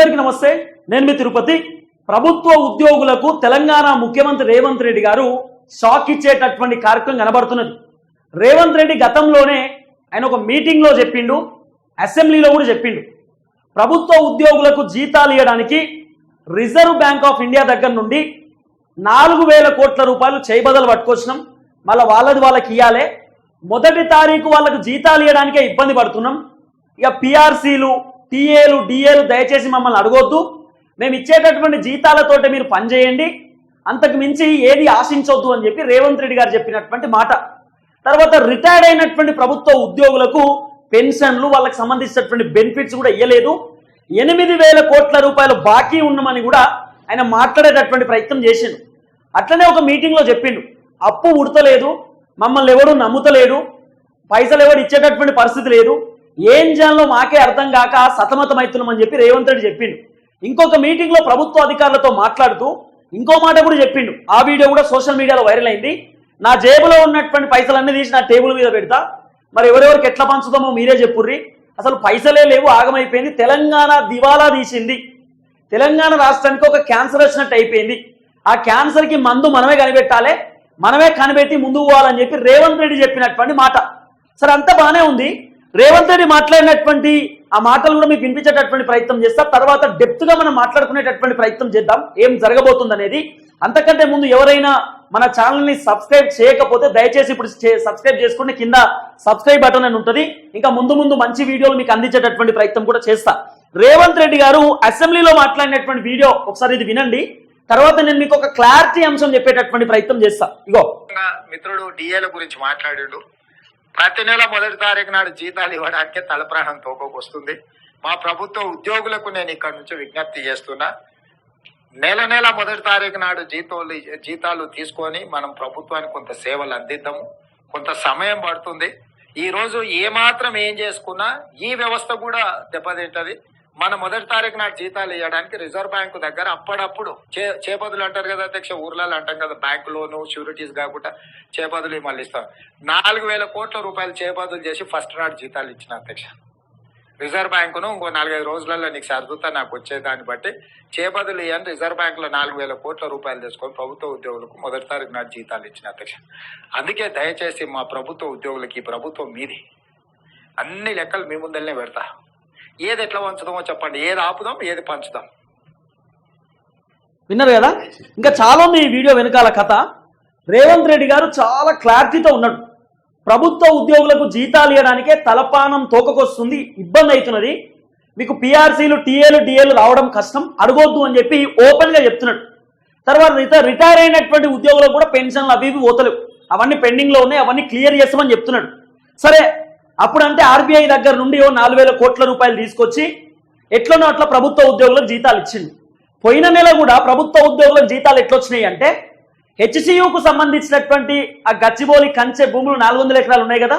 అందరికీ నమస్తే. నేను మీ తిరుపతి. ప్రభుత్వ ఉద్యోగులకు తెలంగాణ ముఖ్యమంత్రి రేవంత్ రెడ్డి గారు షాక్ ఇచ్చేటటువంటి కార్యక్రమం కనబడుతున్నది. రేవంత్ రెడ్డి గతంలోనే ఆయన ఒక మీటింగ్లో చెప్పిండు అసెంబ్లీలో కూడా చెప్పిండు. ప్రభుత్వ ఉద్యోగులకు జీతాలు ఇవ్వడానికి రిజర్వ్ బ్యాంక్ ఆఫ్ ఇండియా దగ్గర నుండి నాలుగు వేల కోట్ల రూపాయలు చేయబదలు పట్టుకొచ్చినాం. మళ్ళీ వాళ్ళది వాళ్ళకి ఇవ్వాలి మొదటి తారీఖు వాళ్ళకు జీతాలు ఇవ్వడానికే ఇబ్బంది పడుతున్నాం. ఇక పిఆర్సీలు టీఏలు డిఏలు దయచేసి మమ్మల్ని అడగొద్దు. మేము ఇచ్చేటటువంటి జీతాలతోటి మీరు పనిచేయండి. అంతకు మించి ఏది ఆశించొద్దు అని చెప్పి రేవంత్ రెడ్డి గారు చెప్పినటువంటి మాట. తర్వాత రిటైర్డ్ అయినటువంటి ప్రభుత్వ ఉద్యోగులకు పెన్షన్లు వాళ్ళకి సంబంధించినటువంటి బెనిఫిట్స్ కూడా ఇవ్వలేదు ఎనిమిది వేల కోట్ల రూపాయలు బాకీ ఉన్నామని కూడా ఆయన మాట్లాడేటటువంటి ప్రయత్నం చేసిండు. అట్లనే ఒక మీటింగ్లో చెప్పిండు. అప్పు ఉడతలేదు మమ్మల్ని ఎవడు నమ్ముతలేడు పైసలు ఎవడు ఇచ్చేటటువంటి పరిస్థితి లేదు. ఏం చేయాలో మాకే అర్థం కాక సతమతమైతున్నామని చెప్పి రేవంత్ రెడ్డి చెప్పిండు. ఇంకొక మీటింగ్లో ప్రభుత్వ అధికారులతో మాట్లాడుతూ ఇంకో మాట కూడా చెప్పిండు. ఆ వీడియో కూడా సోషల్ మీడియాలో వైరల్ అయింది. నా జేబులో ఉన్నటువంటి పైసలన్నీ తీసి నా టేబుల్ మీద పెడతా. మరి ఎవరెవరికి ఎట్లా పంచుతామో మీరే చెప్పుర్రి. అసలు పైసలే లేవు ఆగమైపోయింది. తెలంగాణ దివాలా తీసింది. తెలంగాణ రాష్ట్రానికి ఒక క్యాన్సర్ వచ్చినట్టు అయిపోయింది. ఆ క్యాన్సర్కి మందు మనమే కనిపెట్టాలి. మనమే కనిపెట్టి ముందుకు పోవాలని చెప్పి రేవంత్ రెడ్డి చెప్పినటువంటి మాట. సరే అంతా బాగానే ఉంది. రేవంత్ రెడ్డి మాట్లాడినటువంటి ఆ మాటలు కూడా మీకు వినిపించేటటువంటి ప్రయత్నం చేస్తాం. తర్వాత డెప్త్గా మనం మాట్లాడుకునేటటువంటి ప్రయత్నం చేద్దాం. ఏం జరగబోతుంది అనేది. అంతకంటే ముందు ఎవరైనా మన ఛానల్ని సబ్స్క్రైబ్ చేయకపోతే దయచేసి ఇప్పుడు సబ్స్క్రైబ్ చేసుకుంటే కింద సబ్స్క్రైబ్ బటన్ అని ఉంటుంది. ఇంకా ముందు ముందు మంచి వీడియోలు మీకు అందించేటటువంటి ప్రయత్నం కూడా చేస్తా. రేవంత్ రెడ్డి గారు అసెంబ్లీలో మాట్లాడినటువంటి వీడియో ఒకసారి ఇది వినండి. తర్వాత నేను మీకు ఒక క్లారిటీ అంశం చెప్పేటటువంటి ప్రయత్నం చేస్తా. ఇగో. మిత్రుడు డిఏల గురించి మాట్లాడాడు. ప్రతి నెల మొదటి తారీఖు నాడు జీతాలు ఇవ్వడానికే తలప్రాణం తోకొకొస్తుంది. మా ప్రభుత్వ ఉద్యోగులకు నేను ఇక్కడ నుంచి విజ్ఞప్తి చేస్తున్నా. నెల నెల మొదటి తారీఖు నాడు జీతాలు జీతాలు తీసుకొని మనం ప్రభుత్వానికి కొంత సేవలు అందిద్దాము. కొంత సమయం పడుతుంది. ఈ రోజు ఏం చేసుకున్నా ఈ వ్యవస్థ కూడా దెబ్బతింటది. మన మొదటి తారీఖు నాకు జీతాలు ఇవ్వడానికి రిజర్వ్ బ్యాంకు దగ్గర అప్పుడప్పుడు చే చేపదులు అంటారు కదా అధ్యక్ష ఊర్లలో అంటాం కదా బ్యాంకు లోను షూరిటీస్ కాకుండా చేపదులు మళ్ళీ ఇస్తాం. నాలుగు వేల కోట్ల రూపాయలు చేపదులు చేసి ఫస్ట్ నాడు జీతాలు ఇచ్చిన అధ్యక్ష. రిజర్వ్ బ్యాంకును ఇంకో నాలుగైదు రోజులలో నీకు సర్దుతా నాకు వచ్చే దాన్ని బట్టి చేపదులు ఇవ్వని రిజర్వ్ బ్యాంకులో నాలుగు వేల కోట్ల రూపాయలు తీసుకొని ప్రభుత్వ ఉద్యోగులకు మొదటి తారీఖు నాడు జీతాలు ఇచ్చిన అధ్యక్ష. అందుకే దయచేసి మా ప్రభుత్వ ఉద్యోగులకి ప్రభుత్వం మీది. అన్ని లెక్కలు మీ ముందరనే పెడతా. ఏది ఎట్లా పంచుదామో చెప్పండి. ఏది ఆపుదాం ఏది పంచుదాం? విన్నారు కదా? ఇంకా చాలా ఉంది ఈ వీడియో వెనకాల కథ. రేవంత్ రెడ్డి గారు చాలా క్లారిటీతో ఉన్నాడు. ప్రభుత్వ ఉద్యోగులకు జీతాలు ఇవ్వడానికే తలపానం తోకకొస్తుంది ఇబ్బంది అవుతున్నది. మీకు పిఆర్సీలు టీఏలు డిఏలు రావడం కష్టం అడగొద్దు అని చెప్పి ఓపెన్గా చెప్తున్నాడు. తర్వాత రిటైర్ అయినటువంటి ఉద్యోగులకు కూడా పెన్షన్లు అవి ఇవి పోతలేవు. అవన్నీ పెండింగ్లో ఉన్నాయి అవన్నీ క్లియర్ చేస్తామని చెప్తున్నాడు. సరే అప్పుడంటే ఆర్బీఐ దగ్గర నుండి ఓ నాలుగు వేల కోట్ల రూపాయలు తీసుకొచ్చి ఎట్లనో అట్లా ప్రభుత్వ ఉద్యోగులకు జీతాలు ఇచ్చింది. పోయిన నెల కూడా ప్రభుత్వ ఉద్యోగులకు జీతాలు ఎట్లొచ్చినాయి అంటే హెచ్సియుకు సంబంధించినటువంటి ఆ గచ్చిబోలి కంచె భూములు నాలుగు వందల ఎకరాలు ఉన్నాయి కదా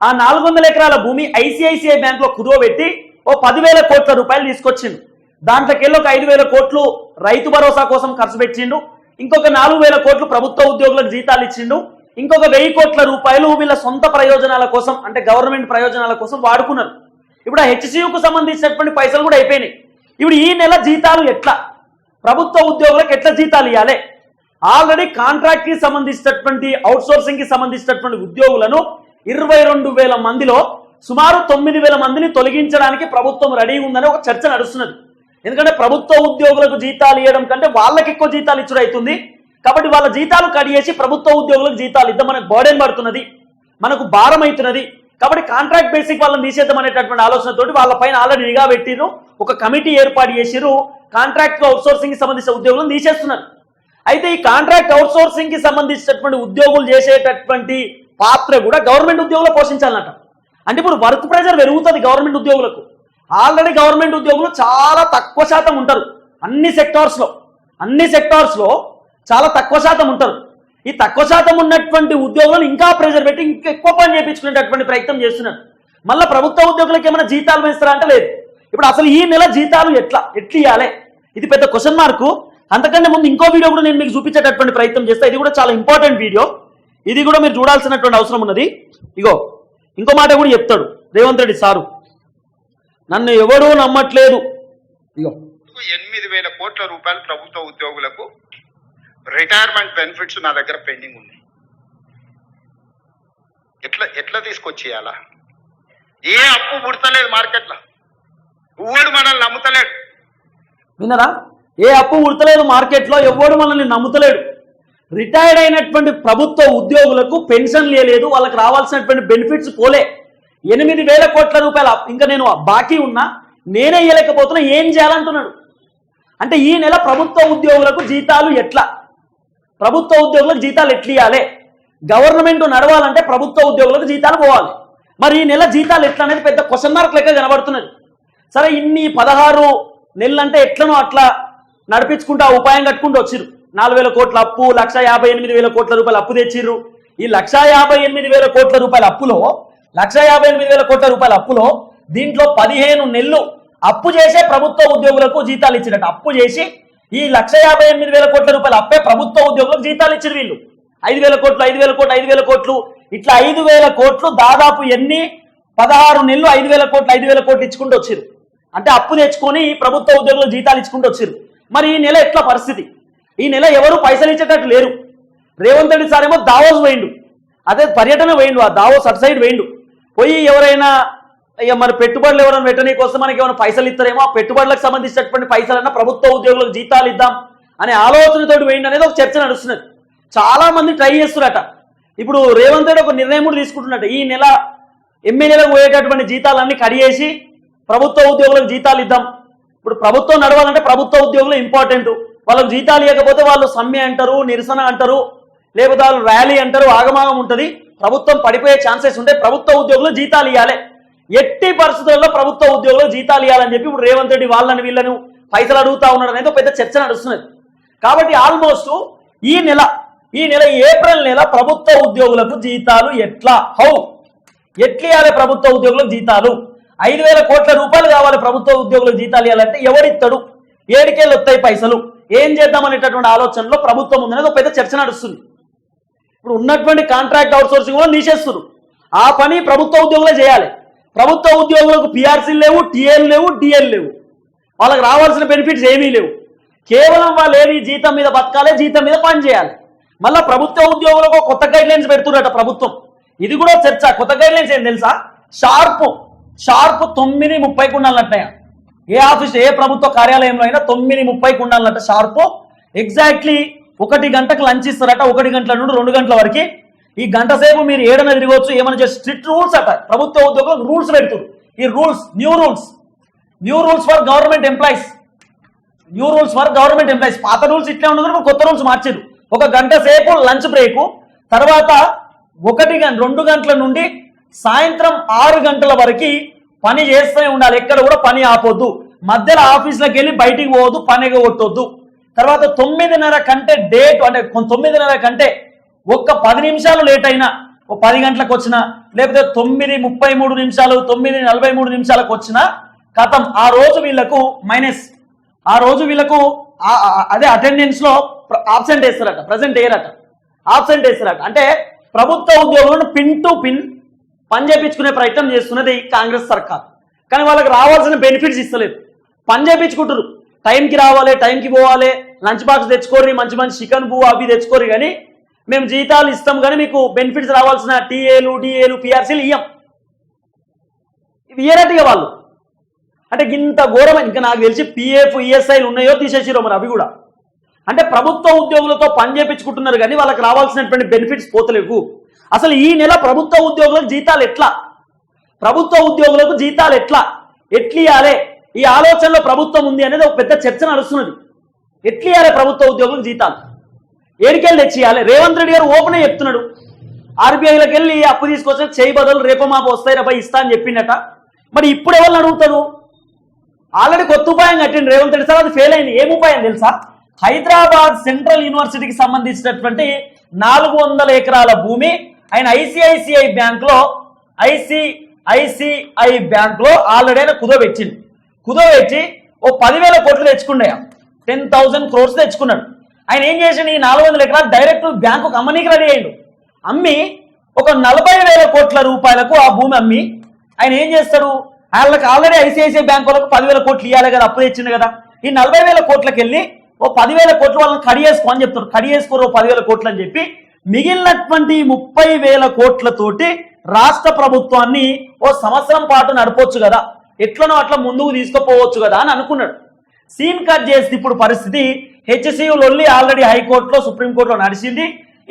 ఆ నాలుగు వందల ఎకరాల భూమి ఐసిఐసిఐ బ్యాంకులో కుదువబెట్టి ఓ పదివేల కోట్ల రూపాయలు తీసుకొచ్చిండు దాంట్లోకెళ్ళి ఒక ఐదు వేల కోట్లు రైతు భరోసా కోసం ఖర్చు పెట్టిండు. ఇంకొక నాలుగు వేల కోట్లు ప్రభుత్వ ఉద్యోగులకు జీతాలు ఇచ్చిండు. ఇంకొక వెయ్యి కోట్ల రూపాయలు వీళ్ళ సొంత ప్రయోజనాల కోసం అంటే గవర్నమెంట్ ప్రయోజనాల కోసం వాడుకున్నారు. ఇప్పుడు ఆ హెచ్సియుకు సంబంధించినటువంటి పైసలు కూడా అయిపోయినాయి. ఇప్పుడు ఈ నెల జీతాలు ఎట్లా? ప్రభుత్వ ఉద్యోగులకు ఎట్లా జీతాలు ఇవ్వాలి ఆల్రెడీ కాంట్రాక్ట్కి సంబంధించినటువంటి అవుట్సోర్సింగ్కి కి సంబంధించినటువంటి ఉద్యోగులను ఇరవై రెండు వేల మందిలో సుమారు తొమ్మిది వేల మందిని తొలగించడానికి ప్రభుత్వం రెడీ ఉందని ఒక చర్చ నడుస్తున్నది. ఎందుకంటే ప్రభుత్వ ఉద్యోగులకు జీతాలు ఇవ్వడం కంటే వాళ్ళకి ఎక్కువ జీతాలు ఇచ్చుడు అవుతుంది. కాబట్టి వాళ్ళ జీతాలు కడిగేసి ప్రభుత్వ ఉద్యోగులకు జీతాలు ఇద్దాం మనకు బర్డెన్ పడుతున్నది మనకు భారం అవుతున్నది. కాబట్టి కాంట్రాక్ట్ బేసిక్ వాళ్ళని తీసేద్దాం అనేటటువంటి ఆలోచనతోటి వాళ్ళ పైన ఆల్రెడీ నిఘా పెట్టిర్రు ఒక కమిటీ ఏర్పాటు చేసిరు కాంట్రాక్ట్ అవుట్సోర్సింగ్కి సంబంధించిన ఉద్యోగులను తీసేస్తున్నారు. అయితే ఈ కాంట్రాక్ట్ అవుట్సోర్సింగ్కి సంబంధించినటువంటి ఉద్యోగులు చేసేటటువంటి పాత్ర కూడా గవర్నమెంట్ ఉద్యోగులు పోషించాలన్నట అంటే ఇప్పుడు వర్క్ ప్రెషర్ పెరుగుతుంది గవర్నమెంట్ ఉద్యోగులకు. ఆల్రెడీ గవర్నమెంట్ ఉద్యోగులు చాలా తక్కువ శాతం ఉంటారు అన్ని సెక్టార్స్లో అన్ని సెక్టార్స్లో చాలా తక్కువ శాతం ఉంటారు. ఈ తక్కువ శాతం ఉన్నటువంటి ఉద్యోగులను ఇంకా ప్రెషర్ పెట్టి ఇంకా ఎక్కువ పని చేయించుకునేటటువంటి ప్రయత్నం చేస్తున్నారు. మళ్ళీ ప్రభుత్వ ఉద్యోగులకు ఏమైనా జీతాలు వేస్తారా అంటే లేదు. ఇప్పుడు అసలు ఈ నెల జీతాలు ఎట్లా? ఎట్లా ఇవ్వాలి ఇది పెద్ద క్వశ్చన్ మార్కు అంతకంటే ముందు ఇంకో వీడియో కూడా నేను మీకు చూపించేటటువంటి ప్రయత్నం చేస్తాను ఇది కూడా చాలా ఇంపార్టెంట్ వీడియో ఇది కూడా మీరు చూడాల్సినటువంటి అవసరం ఉన్నది. ఇగో ఇంకో మాట కూడా చెప్తాడు రేవంత్ రెడ్డి సారు. నన్ను ఎవడూ నమ్మట్లేదు. ఇగో. ఎనిమిది వేల కోట్ల రూపాయలు ప్రభుత్వ ఉద్యోగులకు రిటైర్మెంట్ బెనిఫిట్స్ నా దగ్గర పెండింగ్ ఉంది. ఎట్లా ఎట్లా తీసుకొచ్చేయాలా? ఏ అప్పు పుడతలేదు మార్కెట్లో? ఎవడు మనల్ని నమ్ముతలేడు? విన్నరా? ఏ అప్పు ఉడతలేదు మార్కెట్లో ఎవ్వడు మనల్ని నమ్ముతలేడు? రిటైర్డ్ అయినటువంటి ప్రభుత్వ ఉద్యోగులకు పెన్షన్ లేదు వాళ్ళకి రావాల్సినటువంటి బెనిఫిట్స్ పోలే. ఎనిమిది వేల కోట్ల రూపాయల ఇంకా నేను బాకీ ఉన్నా నేనే ఇవ్వలేకపోతున్నా ఏం చేయాలంటున్నాడు? అంటే ఈ నెల ప్రభుత్వ ఉద్యోగులకు జీతాలు ఎట్లా? ప్రభుత్వ ఉద్యోగులకు జీతాలు ఎట్లా గవర్నమెంట్ నడవాలంటే ప్రభుత్వ ఉద్యోగులకు జీతాలు పోవాలి. మరి ఈ నెల జీతాలు ఎట్లా అనేది పెద్ద క్వశ్చన్ మార్క్ లెక్క కనబడుతున్నది. సరే ఇన్ని పదహారు నెలలు అంటే ఎట్లనో అట్లా నడిపించుకుంటా ఉపాయం కట్టుకుంటూ వచ్చిర్రు. నాలుగు వేల కోట్ల అప్పు లక్ష యాభై ఎనిమిది వేల కోట్ల రూపాయలు అప్పు తెచ్చిర్రు. ఈ లక్ష యాభై ఎనిమిది వేల కోట్ల రూపాయల అప్పులో లక్ష యాభై ఎనిమిది వేల కోట్ల రూపాయల అప్పులో దీంట్లో పదిహేను నెలలు అప్పు చేసే ప్రభుత్వ ఉద్యోగులకు జీతాలు ఇచ్చినట్టు అప్పు చేసి ఈ లక్ష యాభై ఎనిమిది వేల కోట్ల రూపాయలు అప్పే ప్రభుత్వ ఉద్యోగులకు జీతాలు ఇచ్చారు వీళ్ళు. ఐదు వేల కోట్లు ఐదు వేల కోట్లు ఐదు వేల కోట్లు. ఇట్లా ఐదు వేల కోట్లు దాదాపు ఎన్ని? పదహారు నెలలు ఐదు వేల కోట్లు ఐదు వేల కోట్లు ఇచ్చుకుంటూ వచ్చారు అంటే అప్పు తెచ్చుకొని ప్రభుత్వ ఉద్యోగులకు జీతాలు ఇచ్చుకుంటూ వచ్చారు మరి ఈ నెల ఎట్లా పరిస్థితి? ఈ నెల ఎవరు పైసలు ఇచ్చేటట్టు లేరు. రేవంత్ రెడ్డి సార్ ఏమో దావోస్ వేయండు అదే పర్యటన వేయండు ఆ దావోస్ అటు సైడ్ వేయండు పోయి ఎవరైనా అయ్యా మరి పెట్టుబడులు ఎవరైనా పెట్టనీ కోసం మనకి ఏమైనా పైసలు ఇస్తారేమో? ఆ పెట్టుబడులకు సంబంధించినటువంటి పైసలన్నా ప్రభుత్వ ఉద్యోగులకు జీతాలు ఇద్దాం అనే ఆలోచనతో వేయండి అనేది ఒక చర్చ నడుస్తున్నది. చాలా మంది ట్రై చేస్తున్నారట ఇప్పుడు రేవంత్ రెడ్డి ఒక నిర్ణయం కూడా తీసుకుంటున్నట్టు ఈ నెల ఎమ్మెల్యేలకు పోయేటటువంటి జీతాలన్నీ కడిగేసి ప్రభుత్వ ఉద్యోగులకు జీతాలు ఇద్దాం. ఇప్పుడు ప్రభుత్వం నడవాలంటే ప్రభుత్వ ఉద్యోగులు ఇంపార్టెంట్. వాళ్ళకు జీతాలు ఇవ్వకపోతే వాళ్ళు సమ్మె అంటారు నిరసన అంటారు లేకపోతే వాళ్ళు ర్యాలీ అంటారు ఆగమాగం ఉంటుంది. ప్రభుత్వం పడిపోయే ఛాన్సెస్ ఉంటాయి ప్రభుత్వ ఉద్యోగులు జీతాలు ఇవ్వాలి ఎట్టి పరిస్థితుల్లో ప్రభుత్వ ఉద్యోగులు జీతాలు ఇవ్వాలని చెప్పి ఇప్పుడు రేవంత్ రెడ్డి వాళ్ళని వీళ్ళను పైసలు అడుగుతా ఉన్నాడు అనేది ఒక పెద్ద చర్చ నడుస్తున్నది. కాబట్టి ఆల్మోస్ట్ ఈ నెల ఈ నెల ఏప్రిల్ నెల ప్రభుత్వ ఉద్యోగులకు జీతాలు ఎట్లా? హౌ? ఎట్లా ఇవ్వాలి ప్రభుత్వ ఉద్యోగులకు జీతాలు? ఐదు వేల కోట్ల రూపాయలు కావాలి ప్రభుత్వ ఉద్యోగులకు జీతాలు ఇవ్వాలంటే ఎవరిస్తాడు ఏడికేళ్ళు వస్తాయి పైసలు. ఏం చేద్దామనేటటువంటి ఆలోచనలో ప్రభుత్వం ఉందనేది ఒక పెద్ద చర్చ నడుస్తుంది. ఇప్పుడు ఉన్నటువంటి కాంట్రాక్ట్ అవుట్సోర్సింగ్ కూడా తీసేస్తున్నారు ఆ పని ప్రభుత్వ ఉద్యోగులే చేయాలి. ప్రభుత్వ ఉద్యోగులకు పిఆర్సీలు లేవు టీఎల్ లేవు డిఎల్ లేవు. వాళ్ళకి రావాల్సిన బెనిఫిట్స్ ఏమీ లేవు. కేవలం వాళ్ళు ఏమి జీతం మీద బతకాలి జీతం మీద పని చేయాలి. మళ్ళా ప్రభుత్వ ఉద్యోగులకు కొత్త గైడ్ లైన్స్ పెడుతున్నట ప్రభుత్వం. ఇది కూడా చర్చ. కొత్త గైడ్ లైన్స్ ఏం తెలుసా? షార్ప్ షార్ప్ తొమ్మిది ముప్పైకి ఉండాలంటే ఏ ఆఫీస్ ఏ ప్రభుత్వ కార్యాలయంలో అయినా తొమ్మిది ముప్పైకి ఉండాలంటే షార్ప్. ఎగ్జాక్ట్లీ ఒకటి గంటకు లంచ్ ఇస్తారట ఒకటి గంటల నుండి రెండు గంటల వరకు. ఈ గంట సేపు మీరు ఏడన తిరగవచ్చు ఏమైనా చేసి స్ట్రిక్ట్ రూల్స్ అట. ప్రభుత్వ ఉద్యోగులకు రూల్స్ పెడుతుంది ఈ rules new rules new rules for government employees new rules for government employees పాత రూల్స్ ఇట్లా ఉండదు కొత్త రూల్స్ మార్చారు ఒక గంట సేపు లంచ్ బ్రేక్ తర్వాత ఒకటి గంట రెండు గంటల నుండి సాయంత్రం ఆరు గంటల వరకు పని చేస్తూనే ఉండాలి. ఎక్కడ కూడా పని ఆపొద్దు. మధ్యలో ఆఫీస్లోకి వెళ్ళి బయటికి పోవద్దు పని కొట్టొద్దు తర్వాత తొమ్మిదిన్నర కంటే డేట్ అంటే తొమ్మిదిన్నర కంటే ఒక్క పది నిమిషాలు లేట్ అయినా ఓ పది గంటలకు వచ్చినా లేకపోతే తొమ్మిది ముప్పై మూడు నిమిషాలు తొమ్మిది నలభై మూడు నిమిషాలకు వచ్చినా కథం ఆ రోజు వీళ్ళకు మైనస్ ఆ రోజు వీళ్ళకు అదే అటెండెన్స్లో ఆబ్సెంట్ వేస్తారట ప్రజెంట్ వేయరట. ఆబ్సెంట్ వేస్తారట. అంటే ప్రభుత్వ ఉద్యోగులను పిన్ టు పిన్ పని చేయించుకునే ప్రయత్నం చేస్తున్నది కాంగ్రెస్ సర్కార్. కానీ వాళ్ళకి రావాల్సిన బెనిఫిట్స్ ఇస్తలేదు. పని చేయించుకుంటారు టైంకి రావాలి టైంకి పోవాలి లంచ్ బాక్స్ తెచ్చుకోరి మంచి మంచి చికెన్ పువ్వు అవి తెచ్చుకోరు కానీ మేము జీతాలు ఇస్తాం కానీ మీకు బెనిఫిట్స్ రావాల్సిన టీఏలు డిఏలు పిఆర్సీలు ఇయ్యం. ఇవి ఇయ్యరట్టుగా వాళ్ళు. అంటే ఇంత ఘోరమైన ఇంకా నాకు తెలిసి పిఎఫ్ ఈఎస్ఐలు ఉన్నాయో తీసేసిరో మరి అవి కూడా. అంటే ప్రభుత్వ ఉద్యోగులతో పని చేపించుకుంటున్నారు కానీ వాళ్ళకి రావాల్సినటువంటి బెనిఫిట్స్ పోతలేవు. అసలు ఈ నెల ప్రభుత్వ ఉద్యోగులకు జీతాలు ఎట్లా? ప్రభుత్వ ఉద్యోగులకు జీతాలు ఎట్లా? ఎట్లియాలే ఈ ఆలోచనలో ప్రభుత్వం ఉంది అనేది ఒక పెద్ద చర్చ నడుస్తున్నది. ఎట్లియాలే ప్రభుత్వ ఉద్యోగులకు జీతాలు? ఏడికెళ్ళి తెచ్చియాలి రేవంత్ రెడ్డి గారు ఓపెనే చెప్తున్నాడు. ఆర్బీఐలోకి వెళ్ళి అప్పు తీసుకొస్తే చేయి బదులు రేపు మాపు వస్తాయి రేపు ఇస్తా అని చెప్పిండట మరి ఇప్పుడు ఎవరిని అడుగుతారు? ఆల్రెడీ కొత్త ఉపాయం కట్టిండు రేవంత్ రెడ్డి సార్ అది ఫెయిల్ అయింది. ఏం ఉపాయం తెలుసా? హైదరాబాద్ సెంట్రల్ యూనివర్సిటీకి సంబంధించినటువంటి నాలుగు వందల ఎకరాల భూమి ఆయన ఐసిఐసిఐ బ్యాంక్లో ఐసిఐసిఐ బ్యాంక్లో ఆల్రెడీ ఆయన కుదవెచ్చింది కుదవెచ్చి ఓ పదివేల కోట్లు తెచ్చుకున్నాయా. టెన్ థౌసండ్ క్రోర్స్ తెచ్చుకున్నాడు. ఆయన ఏం చేసిండు? ఈ నాలుగు వందల ఎకరాలు డైరెక్ట్ బ్యాంకు అమ్మనీకి రెడీ అయ్యిండు. అమ్మి ఒక నలభై వేల కోట్ల రూపాయలకు ఆ భూమి అమ్మి ఆయన ఏం చేస్తాడు? వాళ్ళకి ఆల్రెడీ ఐసిఐసిఐ బ్యాంక్ వాళ్ళకు పదివేల కోట్లు ఇవ్వాలి కదా అప్పు తెచ్చింది కదా. ఈ నలభై వేల కోట్లకి వెళ్ళి ఓ పదివేల కోట్లు వాళ్ళని కడియేసుకో అని చెప్తారు కడియేసుకోరు పదివేల కోట్లు అని చెప్పి మిగిలినటువంటి ముప్పై వేల కోట్లతోటి రాష్ట్ర ప్రభుత్వాన్ని ఓ సంవత్సరం పాటు నడపొచ్చు కదా. ఎట్లనో అట్లా ముందుకు తీసుకుపోవచ్చు కదా అని అనుకున్నాడు. సీన్ కట్ చేసి ఇప్పుడు పరిస్థితి హెచ్సియు లొల్లి ఆల్రెడీ హైకోర్టులో సుప్రీంకోర్టులో నడిచింది.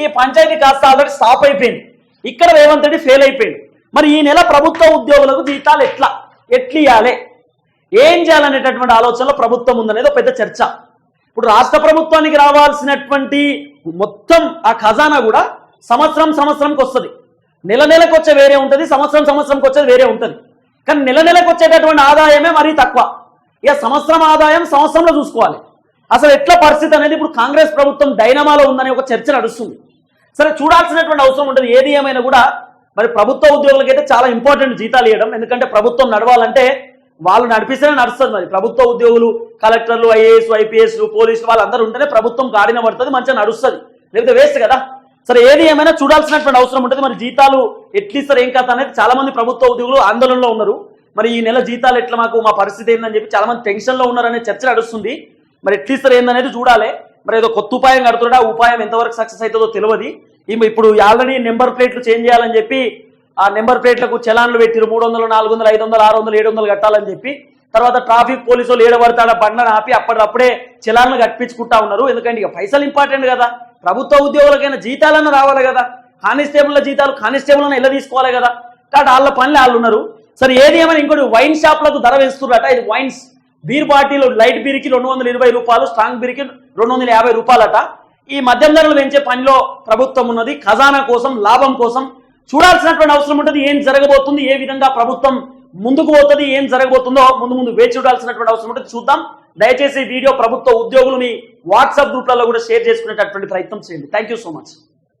ఈ పంచాయతీ కాస్త ఆల్రెడీ స్టాప్ అయిపోయింది. ఇక్కడ రేవంత్ రెడ్డి ఫెయిల్ అయిపోయింది. మరి ఈ నెల ప్రభుత్వ ఉద్యోగులకు జీతాలు ఎట్లా? ఎట్లియాలి ఏం చేయాలనేటటువంటి ఆలోచనలో ప్రభుత్వం ఉందనేది ఒక పెద్ద చర్చ. ఇప్పుడు రాష్ట్ర ప్రభుత్వానికి రావాల్సినటువంటి మొత్తం ఆ ఖజానా కూడా సంవత్సరం సంవత్సరంకి వస్తుంది. నెల నెలకు వచ్చే వేరే ఉంటుంది సంవత్సరం సంవత్సరంకి వచ్చేది వేరే ఉంటుంది. కానీ నెల నెలకు వచ్చేటటువంటి ఆదాయమే మరీ తక్కువ. ఇక సంవత్సరం ఆదాయం సంవత్సరంలో చూసుకోవాలి. అసలు ఎట్లా పరిస్థితి అనేది ఇప్పుడు కాంగ్రెస్ ప్రభుత్వం డైనమాలో ఉందనే ఒక చర్చ నడుస్తుంది. సరే చూడాల్సినటువంటి అవసరం ఉంటుంది ఏది ఏమైనా కూడా మరి ప్రభుత్వ ఉద్యోగులకైతే చాలా ఇంపార్టెంట్ జీతాలు ఇవ్వడం. ఎందుకంటే ప్రభుత్వం నడవాలంటే వాళ్ళు నడిపిస్తేనే నడుస్తుంది మరి. ప్రభుత్వ ఉద్యోగులు కలెక్టర్లు ఐఏఎస్ ఐపీఎస్ పోలీసులు వాళ్ళందరూ ఉంటేనే ప్రభుత్వం గాడిన పడుతుంది మంచిగా నడుస్తుంది. లేకపోతే వేస్ట్ కదా. సరే ఏది ఏమైనా చూడాల్సినటువంటి అవసరం ఉంటుంది. మరి జీతాలు ఎట్లిస్తారు ఏం కథ అనేది చాలా మంది ప్రభుత్వ ఉద్యోగులు ఆందోళనలో ఉన్నారు. మరి ఈ నెల జీతాలు ఎట్లా మాకు మా పరిస్థితి ఏందని చెప్పి చాలా మంది టెన్షన్లో ఉన్నారనే చర్చ నడుస్తుంది. మరి ఎట్లిస్తారు ఏందనేది చూడాలి. మరి ఏదో కొత్త ఉపాయం కడుతున్నాడు? ఆ ఉపాయం ఎంతవరకు సక్సెస్ అవుతుందో తెలియదు ఈమె ఇప్పుడు ఆల్రెడీ నెంబర్ ప్లేట్లు చేంజ్ చేయాలని చెప్పి ఆ నెంబర్ ప్లేట్లకు చలాన్లు పెట్టిరు మూడు వందలు నాలుగు వందలు ఐదు వందలు ఆరు వందలు ఏడు వందలు కట్టాలని చెప్పి తర్వాత ట్రాఫిక్ పోలీసులు ఏడబడతాడ? బండ్లను ఆపి అప్పటికప్పుడే చలాన్లు కట్టించుకుంటా ఉన్నారు. ఎందుకంటే ఇక పైసలు ఇంపార్టెంట్ కదా. ప్రభుత్వ ఉద్యోగులకైనా జీతాలన్నా రావాలి కదా. కానిస్టేబుల్ జీతాలు కానిస్టేబుల్ ఎలా తీసుకోవాలి కదా. కాబట్టి వాళ్ళ పనులు వాళ్ళు ఉన్నారు. సరే ఏది ఏమైనా ఇంకోటి వైన్ షాప్లకు ధర వేస్తున్నారట ఇది వైన్స్ బీర్ బాటిల్ లైట్ బీర్కి రెండు వందల ఇరవై రూపాయలు స్ట్రాంగ్ బీర్కి రెండు వందల యాభై రూపాయలట. ఈ మద్యం ధరలు పెంచే పనిలో ప్రభుత్వం ఉన్నది. ఖజానా కోసం లాభం కోసం చూడాల్సినటువంటి అవసరం ఉంటుంది. ఏం జరగబోతుంది? ఏ విధంగా ప్రభుత్వం ముందుకు పోతుంది? ఏం జరగబోతుందో ముందు ముందు వేచి చూడాల్సినటువంటి అవసరం ఉంటుంది. చూద్దాం. దయచేసి వీడియో ప్రభుత్వ ఉద్యోగులు మీ వాట్సాప్ గ్రూప్లలో కూడా షేర్ చేసుకునేటటువంటి ప్రయత్నం చేయండి. Thank so much